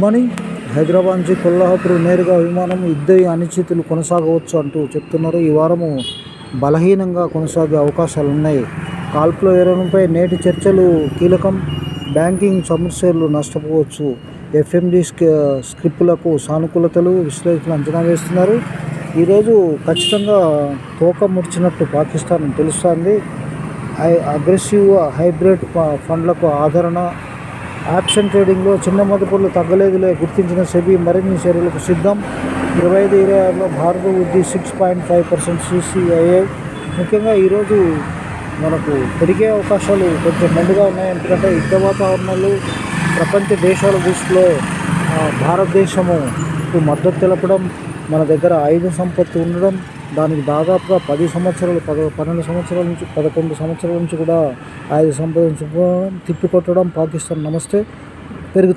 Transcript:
Morning Hyderabad నుంచి కొల్లాపూర్ నేరుగా విమానం యుద్ధ అనిశ్చితులు కొనసాగవచ్చు అంటూ చెప్తున్నారు. ఈ వారము బలహీనంగా కొనసాగే అవకాశాలు ఉన్నాయి కాల్పుల విరమణపై నేటి చర్చలు కీలకం. బ్యాంకింగ్ సమస్యలు నష్టపోవచ్చు. ఎఫ్ఎండి స్క్రిప్టులకు సానుకూలతలు విశ్లేషణ అంచనా వేస్తున్నారు. ఈరోజు ఖచ్చితంగా తోక ముడిచినట్టు పాకిస్తాన్ తెలుస్తోంది. ఐ- అగ్రెసివ్ హైబ్రిడ్ ఫండ్లకు ఆదరణ ఆప్షన్ ట్రేడింగ్లో చిన్న మదుపులు తగ్గలేదులే గుర్తించిన సెబీ మరిన్ని చర్యలకు సిద్ధం. ఇరవై ఐదు ఇరవై ఆరులో భారత వృద్ధి six point five percent CCII. ముఖ్యంగా ఈరోజు మనకు పెరిగే అవకాశాలు కొంచెం మెండుగా ఉన్నాయి. ఎందుకంటే యుద్ధ వాతావరణాలు ప్రపంచ దేశాల దృష్టిలో భారతదేశము మద్దతు తెలపడం మన దగ్గర ఆయుధ సంపత్తి ఉండడం దానికి దాదాపుగా పది సంవత్సరాలు పద పన్నెండు సంవత్సరాల నుంచి పదకొండు సంవత్సరాల నుంచి కూడా ఆయుధ సంపద తిప్పికొట్టడం పాకిస్తాన్ నమస్తే.